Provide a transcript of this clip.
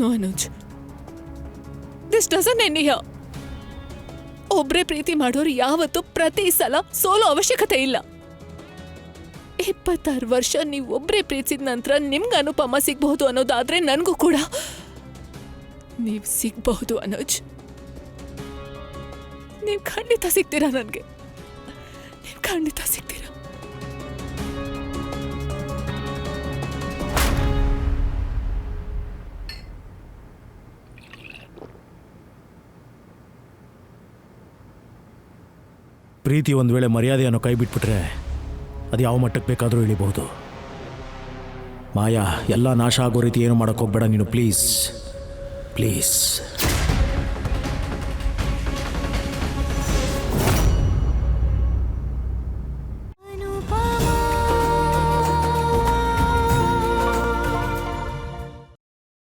No Anuj this doesn't in here ಒಬ್ರೇ ಪ್ರೀತಿ ಮಾಡೋರು ಯಾವತ್ತೂ ಪ್ರತಿ ಸಲ ಸೋಲೋ ಅವಶ್ಯಕತೆ ಇಲ್ಲ. ಇಪ್ಪತ್ತಾರು ವರ್ಷ ನೀವು ಒಬ್ರೇ ಪ್ರೀತಿಸಿದ ನಂತರ ನಿಮ್ಗೆ ಅನುಪಮ ಸಿಗ್ಬಹುದು ಅನ್ನೋದಾದ್ರೆ ನನಗೂ ಕೂಡ. ನೀವು ಸಿಗ್ಬಹುದು, ಅನುಜ್. ನೀವು ಖಂಡಿತ ಸಿಗ್ತೀರಾ ನನಗೆ? ನೀವು ಖಂಡಿತ ಸಿಗ್ತೀರಾ? ಪ್ರೀತಿ ಒಂದು ವೇಳೆ ಮರ್ಯಾದೆಯನ್ನು ಕೈ ಬಿಟ್ಬಿಟ್ರೆ ಅದು ಯಾವ ಮಟ್ಟಕ್ಕೆ ಬೇಕಾದರೂ ಇಳಿಬಹುದು. ಮಾಯಾ, ಎಲ್ಲ ನಾಶ ಆಗೋ ರೀತಿ ಏನು ಮಾಡೋಕ್ಕೋಗ್ಬೇಡ ನೀನು, ಪ್ಲೀಸ್. ಪ್ಲೀಸ್.